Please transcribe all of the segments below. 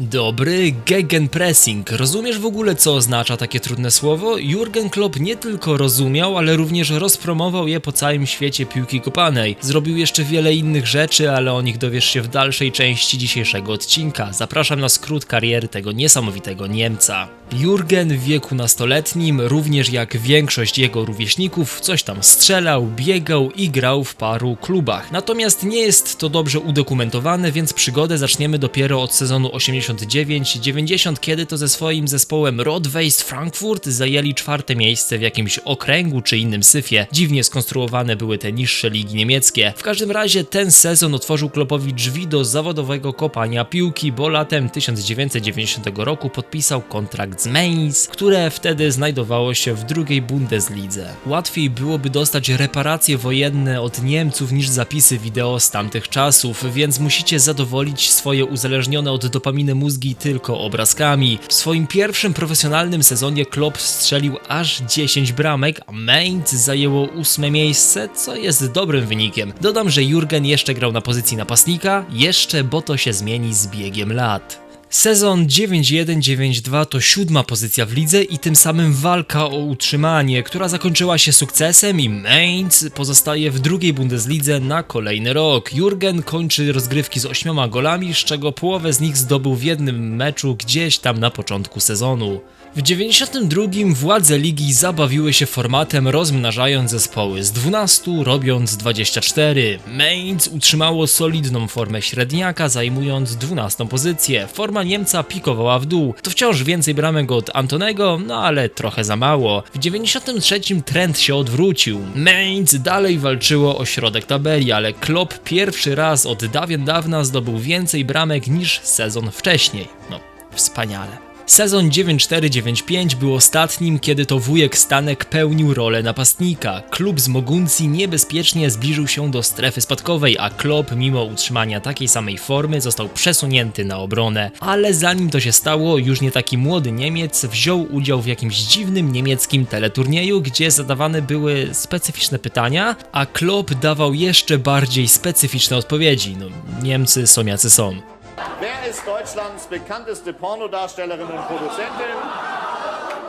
Dobry gegenpressing. Rozumiesz w ogóle co oznacza takie trudne słowo? Jurgen Klopp nie tylko rozumiał, ale również rozpromował je po całym świecie piłki kopanej. Zrobił jeszcze wiele innych rzeczy, ale o nich dowiesz się w dalszej części dzisiejszego odcinka. Zapraszam na skrót kariery tego niesamowitego Niemca. Jurgen w wieku nastoletnim, również jak większość jego rówieśników, coś tam strzelał, biegał i grał w paru klubach. Natomiast nie jest to dobrze udokumentowane, więc przygodę zaczniemy dopiero od sezonu 89-90, kiedy to ze swoim zespołem Rot-Weiss Frankfurt zajęli czwarte miejsce w jakimś okręgu czy innym syfie. Dziwnie skonstruowane były te niższe ligi niemieckie. W każdym razie ten sezon otworzył Kloppowi drzwi do zawodowego kopania piłki, bo latem 1990 roku podpisał kontrakt z Mainz, które wtedy znajdowało się w drugiej Bundeslidze. Łatwiej byłoby dostać reparacje wojenne od Niemców niż zapisy wideo z tamtych czasów, więc musicie zadowolić swoje uzależnione od dopaminy mózgi tylko obrazkami. W swoim pierwszym profesjonalnym sezonie Klopp strzelił aż 10 bramek, a Mainz zajęło ósme miejsce, co jest dobrym wynikiem. Dodam, że Jurgen jeszcze grał na pozycji napastnika, jeszcze, bo to się zmieni z biegiem lat. Sezon 9-1-9-2 to siódma pozycja w lidze i tym samym walka o utrzymanie, która zakończyła się sukcesem i Mainz pozostaje w drugiej Bundeslidze na kolejny rok. Jurgen kończy rozgrywki z ośmioma golami, z czego połowę z nich zdobył w jednym meczu gdzieś tam na początku sezonu. W 92 władze ligi zabawiły się formatem rozmnażając zespoły z 12 robiąc 24. Mainz utrzymało solidną formę średniaka zajmując 12 pozycję. Forma Niemca pikowała w dół. To wciąż więcej bramek od Antonego, no ale trochę za mało. W 93 trend się odwrócił. Mainz dalej walczyło o środek tabeli, ale Klopp pierwszy raz od dawien dawna zdobył więcej bramek niż sezon wcześniej. No, wspaniale. Sezon 94-95 był ostatnim, kiedy to wujek Stanek pełnił rolę napastnika. Klub z Moguncji niebezpiecznie zbliżył się do strefy spadkowej, a Klopp mimo utrzymania takiej samej formy został przesunięty na obronę. Ale zanim to się stało, już nie taki młody Niemiec wziął udział w jakimś dziwnym niemieckim teleturnieju, gdzie zadawane były specyficzne pytania, a Klopp dawał jeszcze bardziej specyficzne odpowiedzi. No, Niemcy są jacy są. Wer ist Deutschlands bekannteste Pornodarstellerin und Produzentin?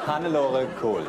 Hannelore Kohl.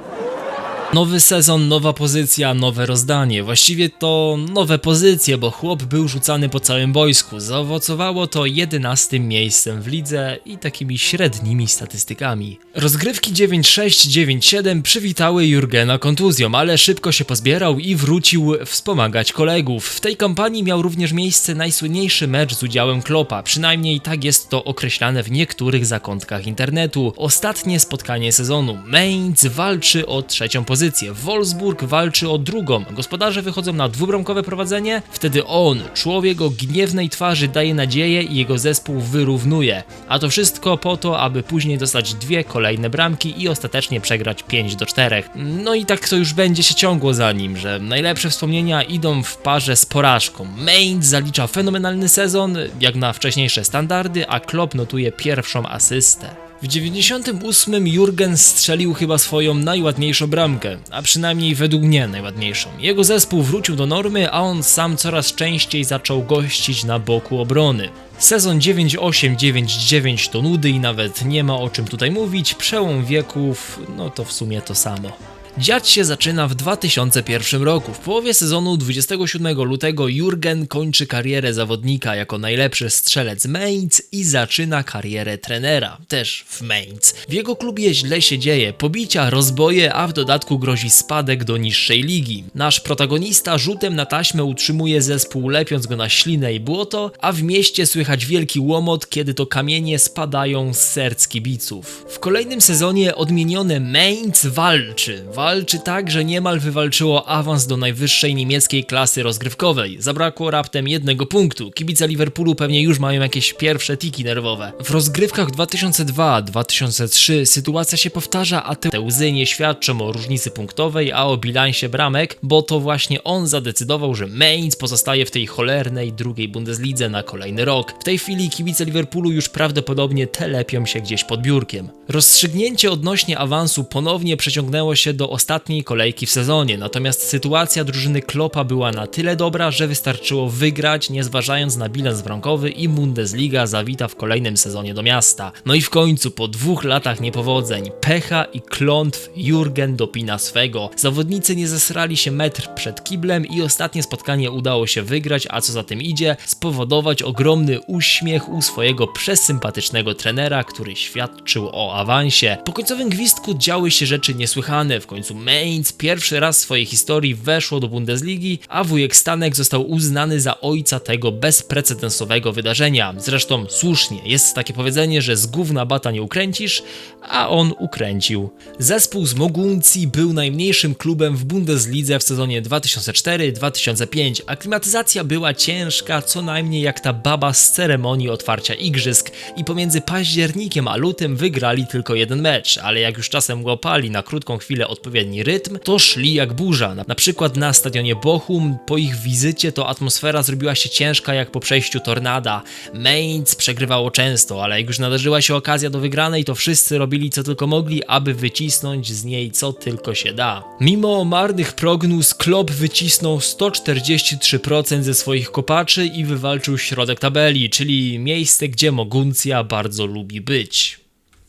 Nowy sezon, nowa pozycja, nowe rozdanie. Właściwie to nowe pozycje, bo chłop był rzucany po całym boisku. Zaowocowało to 11 miejscem w lidze i takimi średnimi statystykami. Rozgrywki 9-6-9-7 przywitały Jurgena kontuzją, ale szybko się pozbierał i wrócił wspomagać kolegów. W tej kampanii miał również miejsce najsłynniejszy mecz z udziałem Klopa, przynajmniej tak jest to określane w niektórych zakątkach internetu. Ostatnie spotkanie sezonu. Mainz walczy o trzecią pozycję, Wolfsburg walczy o drugą. Gospodarze wychodzą na dwubramkowe prowadzenie, wtedy on, człowiek o gniewnej twarzy, daje nadzieję i jego zespół wyrównuje. A to wszystko po to, aby później dostać dwie kolejne bramki i ostatecznie przegrać 5 do 4. No i tak to już będzie się ciągło za nim, że najlepsze wspomnienia idą w parze z porażką. Mainz zalicza fenomenalny sezon, jak na wcześniejsze standardy, a Klopp notuje pierwszą asystę. W 98 Jurgen strzelił chyba swoją najładniejszą bramkę, a przynajmniej według mnie najładniejszą. Jego zespół wrócił do normy, a on sam coraz częściej zaczął gościć na boku obrony. Sezon 9-8-9-9 to nudy i nawet nie ma o czym tutaj mówić, przełom wieków, no to w sumie to samo. Dziać się zaczyna w 2001 roku. W połowie sezonu 27 lutego Jurgen kończy karierę zawodnika jako najlepszy strzelec Mainz i zaczyna karierę trenera, też w Mainz. W jego klubie źle się dzieje, pobicia, rozboje, a w dodatku grozi spadek do niższej ligi. Nasz protagonista rzutem na taśmę utrzymuje zespół lepiąc go na ślinę i błoto, a w mieście słychać wielki łomot, kiedy to kamienie spadają z serc kibiców. W kolejnym sezonie odmienione Mainz walczy. Walczy tak, że niemal wywalczyło awans do najwyższej niemieckiej klasy rozgrywkowej. Zabrakło raptem jednego punktu. Kibice Liverpoolu pewnie już mają jakieś pierwsze tiki nerwowe. W rozgrywkach 2002-2003 sytuacja się powtarza, a te łzy nie świadczą o różnicy punktowej, a o bilansie bramek, bo to właśnie on zadecydował, że Mainz pozostaje w tej cholernej drugiej Bundeslidze na kolejny rok. W tej chwili kibice Liverpoolu już prawdopodobnie telepią się gdzieś pod biurkiem. Rozstrzygnięcie odnośnie awansu ponownie przeciągnęło się do ostatniej kolejki w sezonie, natomiast sytuacja drużyny Kloppa była na tyle dobra, że wystarczyło wygrać, nie zważając na bilans bramkowy i Bundesliga zawita w kolejnym sezonie do miasta. No i w końcu, po dwóch latach niepowodzeń, pecha i klątw, Jurgen dopina swego. Zawodnicy nie zesrali się metr przed kiblem i ostatnie spotkanie udało się wygrać, a co za tym idzie, spowodować ogromny uśmiech u swojego przesympatycznego trenera, który świadczył o awansie. Po końcowym gwizdku działy się rzeczy niesłychane. W końcu Mainz pierwszy raz w swojej historii weszło do Bundesligi, a wujek Stanek został uznany za ojca tego bezprecedensowego wydarzenia. Zresztą słusznie, jest takie powiedzenie, że z gówna bata nie ukręcisz, a on ukręcił. Zespół z Moguncji był najmniejszym klubem w Bundeslidze w sezonie 2004-2005. Aklimatyzacja była ciężka, co najmniej jak ta baba z ceremonii otwarcia igrzysk i pomiędzy październikiem a lutym wygrali tylko jeden mecz, ale jak już czasem łapali na krótką chwilę odpowiedni rytm, to szli jak burza. Na, przykład na stadionie Bochum po ich wizycie to atmosfera zrobiła się ciężka jak po przejściu tornada. Mainz przegrywało często, ale jak już nadarzyła się okazja do wygranej, to wszyscy robili co tylko mogli, aby wycisnąć z niej co tylko się da. Mimo marnych prognóz, Klopp wycisnął 143% ze swoich kopaczy i wywalczył środek tabeli, czyli miejsce, gdzie Moguncja bardzo lubi być.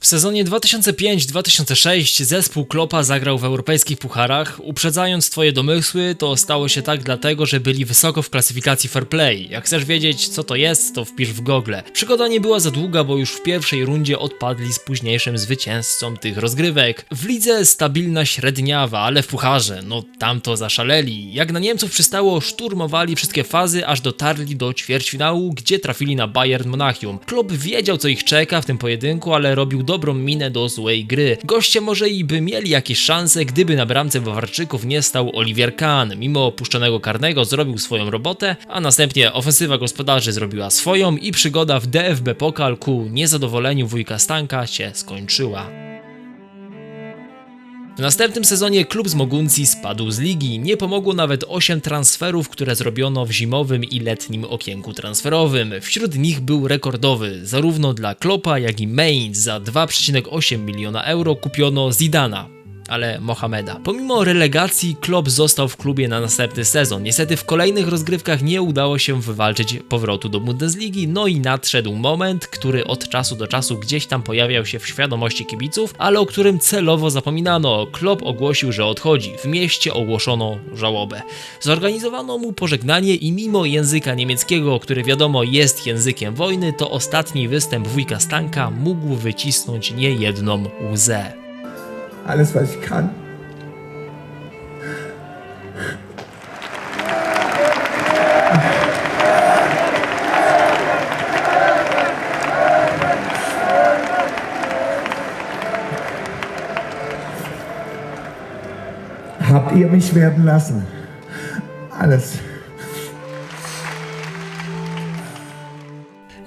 W sezonie 2005-2006 zespół Klopa zagrał w europejskich pucharach. Uprzedzając twoje domysły, to stało się tak dlatego, że byli wysoko w klasyfikacji Fair Play. Jak chcesz wiedzieć, co to jest, to wpisz w Google. Przygoda nie była za długa, bo już w pierwszej rundzie odpadli z późniejszym zwycięzcą tych rozgrywek. W lidze stabilna średniawa, ale w pucharze, no tam to zaszaleli. Jak na Niemców przystało, szturmowali wszystkie fazy, aż dotarli do ćwierćfinału, gdzie trafili na Bayern Monachium. Klub wiedział, co ich czeka w tym pojedynku, ale robił dobrą minę do złej gry. Goście może i by mieli jakieś szanse, gdyby na bramce Bawarczyków nie stał Olivier Kahn. Mimo opuszczonego karnego zrobił swoją robotę, a następnie ofensywa gospodarzy zrobiła swoją i przygoda w DFB Pokal ku niezadowoleniu wujka Stanka się skończyła. W następnym sezonie klub z Moguncji spadł z ligi. Nie pomogło nawet 8 transferów, które zrobiono w zimowym i letnim okienku transferowym. Wśród nich był rekordowy. Zarówno dla Klopa, jak i Mainz za 2,8 miliona euro kupiono Zidana. Ale Mohameda. Pomimo relegacji, Klopp został w klubie na następny sezon. Niestety w kolejnych rozgrywkach nie udało się wywalczyć powrotu do Bundesligi, no i nadszedł moment, który od czasu do czasu gdzieś tam pojawiał się w świadomości kibiców, ale o którym celowo zapominano. Klopp ogłosił, że odchodzi. W mieście ogłoszono żałobę. Zorganizowano mu pożegnanie i mimo języka niemieckiego, który wiadomo jest językiem wojny, to ostatni występ wujka Stanka mógł wycisnąć niejedną łzę. Alles, was ich kann. Habt ihr mich werden lassen. Alles.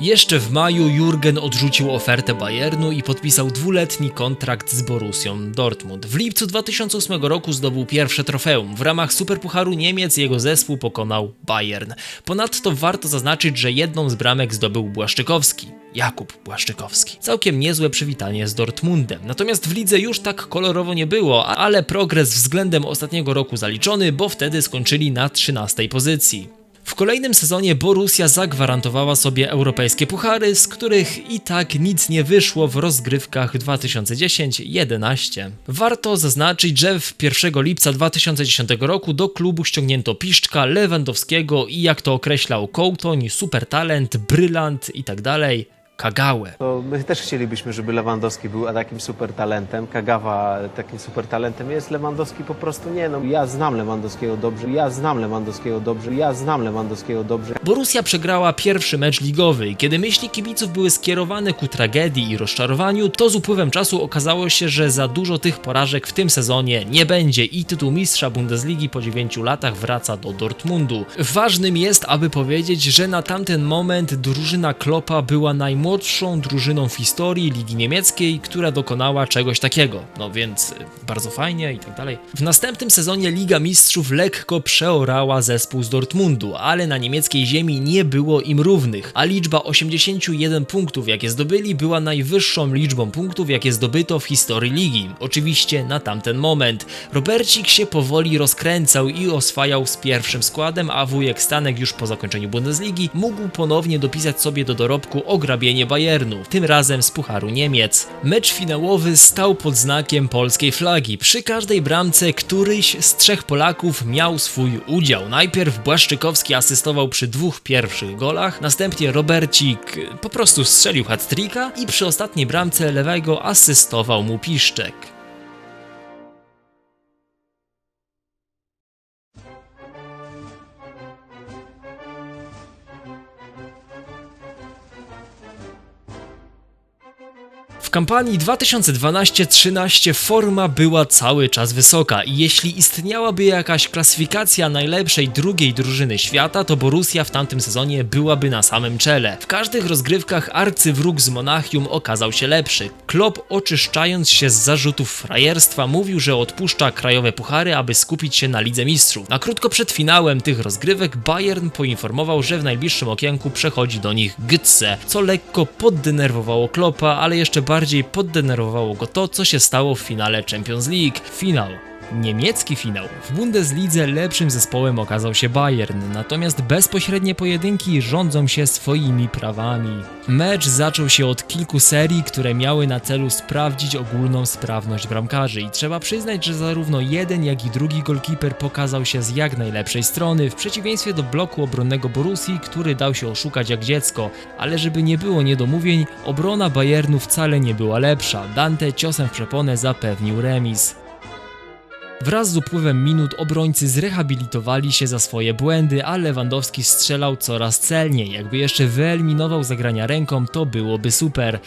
Jeszcze w maju Jurgen odrzucił ofertę Bayernu i podpisał dwuletni kontrakt z Borussią Dortmund. W lipcu 2008 roku zdobył pierwsze trofeum. W ramach Superpucharu Niemiec jego zespół pokonał Bayern. Ponadto warto zaznaczyć, że jedną z bramek zdobył Błaszczykowski. Jakub Błaszczykowski. Całkiem niezłe przywitanie z Dortmundem. Natomiast w lidze już tak kolorowo nie było, ale progres względem ostatniego roku zaliczony, bo wtedy skończyli na 13 pozycji. W kolejnym sezonie Borussia zagwarantowała sobie europejskie puchary, z których i tak nic nie wyszło w rozgrywkach 2010-11. Warto zaznaczyć, że w 1 lipca 2010 roku do klubu ściągnięto Piszczka, Lewandowskiego i jak to określał Kołtoń, supertalent, brylant itd. Kagałę. To my też chcielibyśmy, żeby Lewandowski był takim super talentem. Kagawa takim super talentem jest. Lewandowski po prostu nie. No, ja znam Lewandowskiego dobrze, ja znam Lewandowskiego dobrze, ja znam Lewandowskiego dobrze. Borussia przegrała pierwszy mecz ligowy i kiedy myśli kibiców były skierowane ku tragedii i rozczarowaniu, to z upływem czasu okazało się, że za dużo tych porażek w tym sezonie nie będzie i tytuł mistrza Bundesligi po 9 latach wraca do Dortmundu. Ważnym jest, aby powiedzieć, że na tamten moment drużyna Kloppa była najmocniejsza najmłodszą drużyną w historii Ligi Niemieckiej, która dokonała czegoś takiego. No więc y, bardzo fajnie i tak dalej. W następnym sezonie Liga Mistrzów lekko przeorała zespół z Dortmundu, ale na niemieckiej ziemi nie było im równych, a liczba 81 punktów, jakie zdobyli, była najwyższą liczbą punktów, jakie zdobyto w historii ligi. Oczywiście na tamten moment. Robercik się powoli rozkręcał i oswajał z pierwszym składem, a wujek Stanek już po zakończeniu Bundesligi mógł ponownie dopisać sobie do dorobku ograbienie Bayernu, tym razem z Pucharu Niemiec. Mecz finałowy stał pod znakiem polskiej flagi. Przy każdej bramce któryś z trzech Polaków miał swój udział. Najpierw Błaszczykowski asystował przy dwóch pierwszych golach, następnie Robercik po prostu strzelił hat-tricka i przy ostatniej bramce lewego asystował mu Piszczek. Kampanii 2012-13 forma była cały czas wysoka i jeśli istniałaby jakaś klasyfikacja najlepszej drugiej drużyny świata, to Borussia w tamtym sezonie byłaby na samym czele. W każdych rozgrywkach arcywróg z Monachium okazał się lepszy. Klopp oczyszczając się z zarzutów frajerstwa mówił, że odpuszcza krajowe puchary, aby skupić się na Lidze Mistrzów. Na krótko przed finałem tych rozgrywek Bayern poinformował, że w najbliższym okienku przechodzi do nich Götze, co lekko poddenerwowało Kloppa, ale jeszcze bardziej poddenerwowało go to, co się stało w finale Champions League. Finał. Niemiecki finał. W Bundeslidze lepszym zespołem okazał się Bayern, natomiast bezpośrednie pojedynki rządzą się swoimi prawami. Mecz zaczął się od kilku serii, które miały na celu sprawdzić ogólną sprawność bramkarzy i trzeba przyznać, że zarówno jeden, jak i drugi golkiper pokazał się z jak najlepszej strony, w przeciwieństwie do bloku obronnego Borussii, który dał się oszukać jak dziecko, ale żeby nie było niedomówień, obrona Bayernu wcale nie była lepsza. Dante ciosem w przeponę zapewnił remis. Wraz z upływem minut obrońcy zrehabilitowali się za swoje błędy, a Lewandowski strzelał coraz celniej. Jakby jeszcze wyeliminował zagrania ręką, to byłoby super.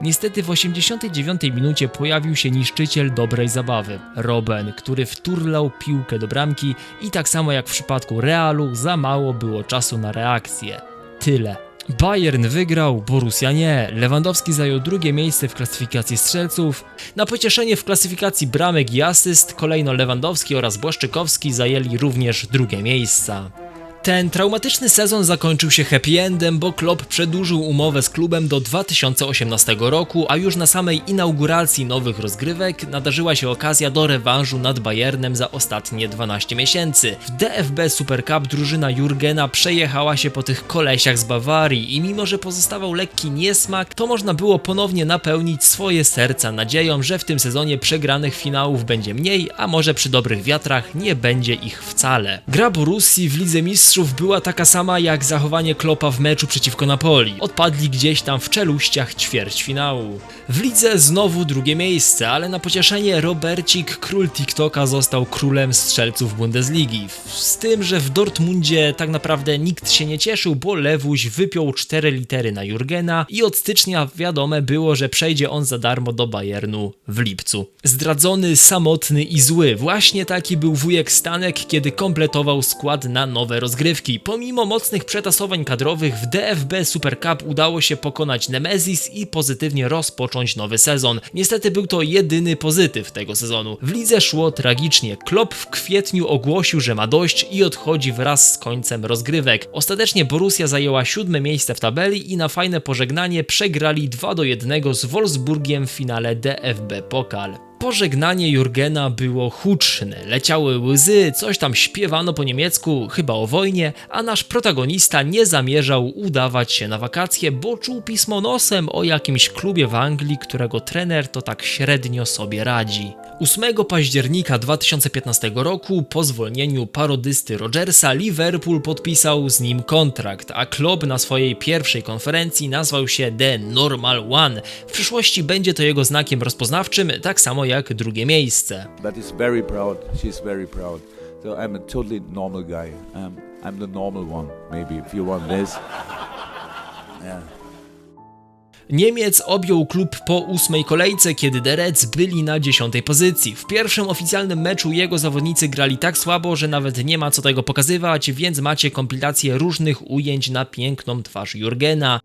Niestety w 89 minucie pojawił się niszczyciel dobrej zabawy, Robben, który wturlał piłkę do bramki i tak samo jak w przypadku Realu, za mało było czasu na reakcję. Tyle. Bayern wygrał, Borussia nie. Lewandowski zajął drugie miejsce w klasyfikacji strzelców. Na pocieszenie w klasyfikacji bramek i asyst kolejno Lewandowski oraz Błaszczykowski zajęli również drugie miejsca. Ten traumatyczny sezon zakończył się happy endem, bo Klopp przedłużył umowę z klubem do 2018 roku, a już na samej inauguracji nowych rozgrywek nadarzyła się okazja do rewanżu nad Bayernem za ostatnie 12 miesięcy. W DFB Super Cup drużyna Jurgena przejechała się po tych kolesiach z Bawarii i mimo, że pozostawał lekki niesmak, to można było ponownie napełnić swoje serca nadzieją, że w tym sezonie przegranych finałów będzie mniej, a może przy dobrych wiatrach nie będzie ich wcale. Gra Borussii w Lidze Mistrzów była taka sama jak zachowanie Klopa w meczu przeciwko Napoli. Odpadli gdzieś tam w czeluściach ćwierćfinału. W lidze znowu drugie miejsce, ale na pocieszenie Robercik, król TikToka, został królem strzelców Bundesligi. Z tym, że w Dortmundzie tak naprawdę nikt się nie cieszył, bo Lewuś wypiął cztery litery na Jurgena i od stycznia wiadome było, że przejdzie on za darmo do Bayernu w lipcu. Zdradzony, samotny i zły. Właśnie taki był wujek Stanek, kiedy kompletował skład na nowe rozgrywki. Pomimo mocnych przetasowań kadrowych w DFB Super Cup udało się pokonać Nemesis i pozytywnie rozpocząć nowy sezon. Niestety był to jedyny pozytyw tego sezonu. W lidze szło tragicznie. Klopp w kwietniu ogłosił, że ma dość i odchodzi wraz z końcem rozgrywek. Ostatecznie Borussia zajęła siódme miejsce w tabeli i na fajne pożegnanie przegrali 2 do 1 z Wolfsburgiem w finale DFB Pokal. Pożegnanie Jurgena było huczne, leciały łzy, coś tam śpiewano po niemiecku, chyba o wojnie, a nasz protagonista nie zamierzał udawać się na wakacje, bo czuł pismo nosem o jakimś klubie w Anglii, którego trener to tak średnio sobie radzi. 8 października 2015 roku, po zwolnieniu parodysty Rogersa, Liverpool podpisał z nim kontrakt, a Klopp na swojej pierwszej konferencji nazwał się The Normal One. W przyszłości będzie to jego znakiem rozpoznawczym, tak samo jak drugie miejsce. But is very proud. She's very proud. So I'm a totally normal guy. Um, I'm the normal one, maybe, if you want this. Yeah. Niemiec objął klub po ósmej kolejce, kiedy The Reds byli na dziesiątej pozycji. W pierwszym oficjalnym meczu jego zawodnicy grali tak słabo, że nawet nie ma co tego pokazywać, więc macie kompilację różnych ujęć na piękną twarz Jurgena.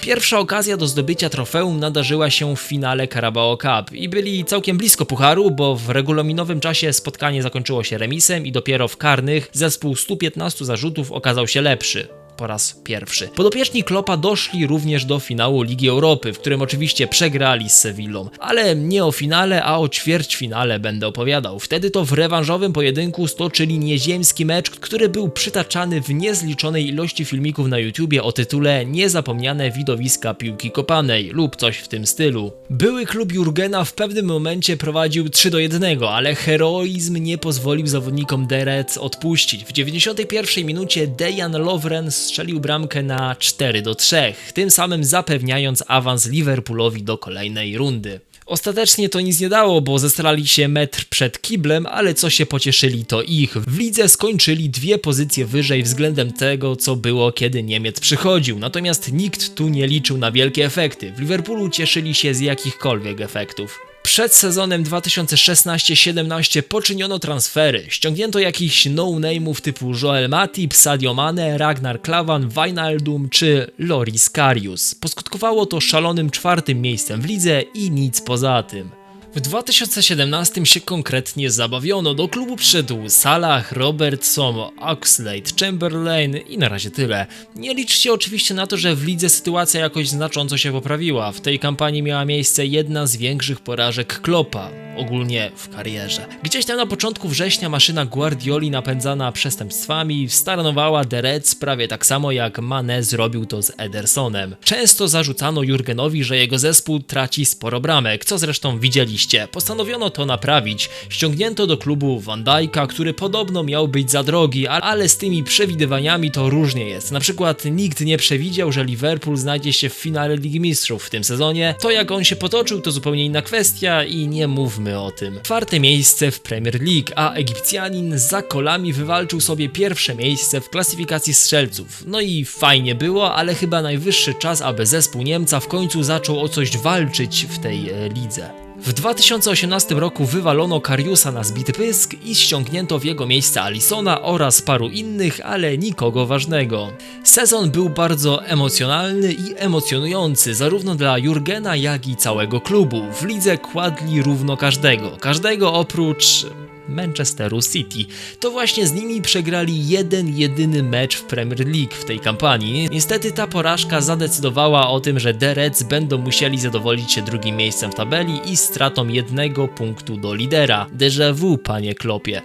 Pierwsza okazja do zdobycia trofeum nadarzyła się w finale Carabao Cup i byli całkiem blisko pucharu, bo w regulaminowym czasie spotkanie zakończyło się remisem i dopiero w karnych zespół 115 zarzutów okazał się lepszy. Po raz pierwszy. Podopieczni Klopa doszli również do finału Ligi Europy, w którym oczywiście przegrali z Sewillą. Ale nie o finale, a o ćwierćfinale będę opowiadał. Wtedy to w rewanżowym pojedynku stoczyli nieziemski mecz, który był przytaczany w niezliczonej ilości filmików na YouTubie o tytule Niezapomniane widowiska piłki kopanej lub coś w tym stylu. Były klub Jurgena w pewnym momencie prowadził 3 do 1, ale heroizm nie pozwolił zawodnikom Derec odpuścić. W 91 minucie Dejan Lovren strzelił bramkę na 4 do 3, tym samym zapewniając awans Liverpoolowi do kolejnej rundy. Ostatecznie to nic nie dało, bo zestrali się metr przed kiblem, ale co się pocieszyli to ich. W lidze skończyli dwie pozycje wyżej względem tego, co było kiedy Niemiec przychodził. Natomiast nikt tu nie liczył na wielkie efekty. W Liverpoolu cieszyli się z jakichkolwiek efektów. Przed sezonem 2016-17 poczyniono transfery. Ściągnięto jakichś no-name'ów typu Joel Matip, Sadio Mane, Ragnar Klavan, Wijnaldum czy Loris Karius. Poskutkowało to szalonym czwartym miejscem w lidze i nic poza tym. W 2017 się konkretnie zabawiono. Do klubu przyszedł Salah, Robertson, Oxlade, Chamberlain i na razie tyle. Nie liczcie oczywiście na to, że w lidze sytuacja jakoś znacząco się poprawiła. W tej kampanii miała miejsce jedna z większych porażek Klopa, ogólnie w karierze. Gdzieś tam na początku września maszyna Guardioli napędzana przestępstwami staranowała The Reds prawie tak samo jak Mane zrobił to z Edersonem. Często zarzucano Jurgenowi, że jego zespół traci sporo bramek, co zresztą widzieliście. Postanowiono to naprawić. Ściągnięto do klubu Van Dijk'a, który podobno miał być za drogi, ale z tymi przewidywaniami to różnie jest. Na przykład nikt nie przewidział, że Liverpool znajdzie się w finale Ligi Mistrzów w tym sezonie. To jak on się potoczył to zupełnie inna kwestia i nie mówmy o tym. Czwarte miejsce w Premier League, a Egipcjanin za kolami wywalczył sobie pierwsze miejsce w klasyfikacji strzelców. No i fajnie było, ale chyba najwyższy czas, aby zespół Niemca w końcu zaczął o coś walczyć w tej e, lidze. W 2018 roku wywalono Kariusa na zbity pysk i ściągnięto w jego miejsce Alisona oraz paru innych, ale nikogo ważnego. Sezon był bardzo emocjonalny i emocjonujący zarówno dla Jurgena, jak i całego klubu. W lidze kładli równo każdego, każdego oprócz Manchesteru City. To właśnie z nimi przegrali jeden jedyny mecz w Premier League w tej kampanii. Niestety ta porażka zadecydowała o tym, że The Reds będą musieli zadowolić się drugim miejscem w tabeli i stratą jednego punktu do lidera. Déjà vu, panie Klopie.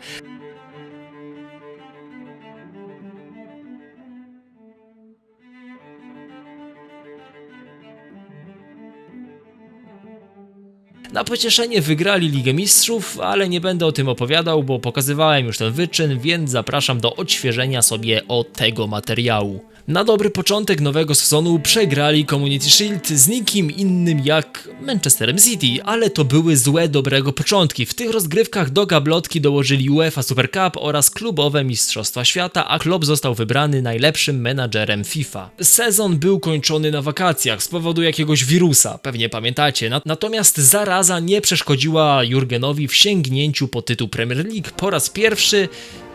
Na pocieszenie wygrali Ligę Mistrzów, ale nie będę o tym opowiadał, bo pokazywałem już ten wyczyn, więc zapraszam do odświeżenia sobie o tego materiału. Na dobry początek nowego sezonu przegrali Community Shield z nikim innym jak Manchesterem City, ale to były złe dobrego początki. W tych rozgrywkach do gablotki dołożyli UEFA Super Cup oraz klubowe Mistrzostwa Świata, a klub został wybrany najlepszym menadżerem FIFA. Sezon był kończony na wakacjach z powodu jakiegoś wirusa, pewnie pamiętacie. Na- Natomiast zaraza nie przeszkodziła Jurgenowi w sięgnięciu po tytuł Premier League po raz pierwszy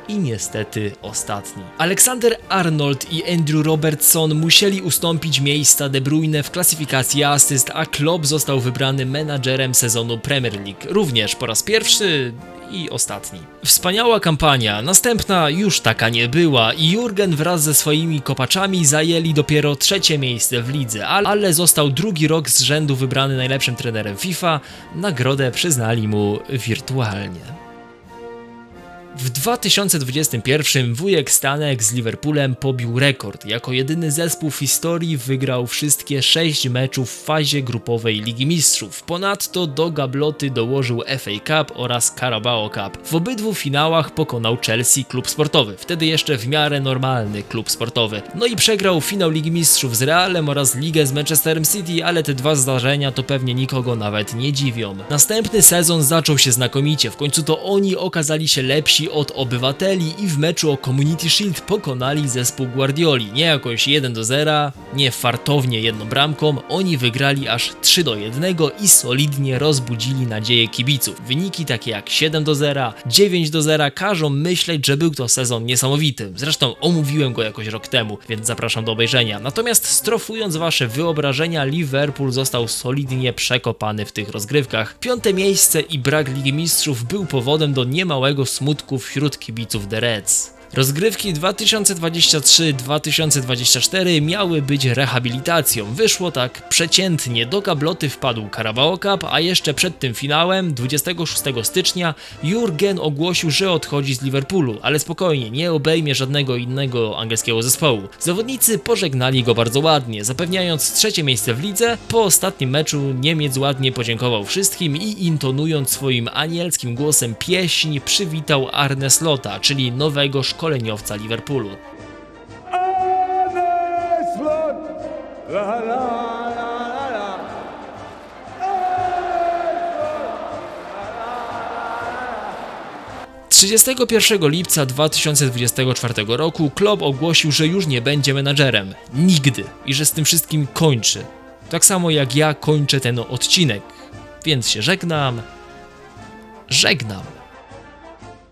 i niestety ostatni. Aleksander Arnold i Andrew Robertson musieli ustąpić miejsca De Bruyne w klasyfikacji asyst, a Klopp został wybrany menadżerem sezonu Premier League, również po raz pierwszy i ostatni. Wspaniała kampania, następna już taka nie była i Jurgen wraz ze swoimi kopaczami zajęli dopiero trzecie miejsce w lidze, ale- został drugi rok z rzędu wybrany najlepszym trenerem FIFA, nagrodę przyznali mu wirtualnie. W 2021 wujek Stanek z Liverpoolem pobił rekord. Jako jedyny zespół w historii wygrał wszystkie 6 meczów w fazie grupowej Ligi Mistrzów. Ponadto do gabloty dołożył FA Cup oraz Carabao Cup. W obydwu finałach pokonał Chelsea klub sportowy, wtedy jeszcze w miarę normalny klub sportowy. No i przegrał finał Ligi Mistrzów z Realem oraz ligę z Manchesterem City, ale te dwa zdarzenia to pewnie nikogo nawet nie dziwią. Następny sezon zaczął się znakomicie, w końcu to oni okazali się lepsi od obywateli i w meczu o Community Shield pokonali zespół Guardioli. Nie jakoś 1 do 0, nie fartownie jedną bramką, oni wygrali aż 3 do 1 i solidnie rozbudzili nadzieję kibiców. Wyniki takie jak 7 do 0, 9 do 0 każą myśleć, że był to sezon niesamowity. Zresztą omówiłem go jakoś rok temu, więc zapraszam do obejrzenia. Natomiast strofując wasze wyobrażenia, Liverpool został solidnie przekopany w tych rozgrywkach. Piąte miejsce i brak Ligi Mistrzów był powodem do niemałego smutku wśród kibiców The Reds. Rozgrywki 2023-2024 miały być rehabilitacją. Wyszło tak przeciętnie. Do gabloty wpadł Carabao Cup, a jeszcze przed tym finałem, 26 stycznia, Jurgen ogłosił, że odchodzi z Liverpoolu, ale spokojnie, nie obejmie żadnego innego angielskiego zespołu. Zawodnicy pożegnali go bardzo ładnie, zapewniając trzecie miejsce w lidze. Po ostatnim meczu Niemiec ładnie podziękował wszystkim i intonując swoim anielskim głosem pieśń, przywitał Arne Slota, czyli nowego szkoleniowca Liverpoolu. Trzydziestego 31 lipca 2024 roku Klopp ogłosił, że już nie będzie menadżerem. Nigdy. I że z tym wszystkim kończy. Tak samo jak ja kończę ten odcinek. Więc się żegnam. Żegnam.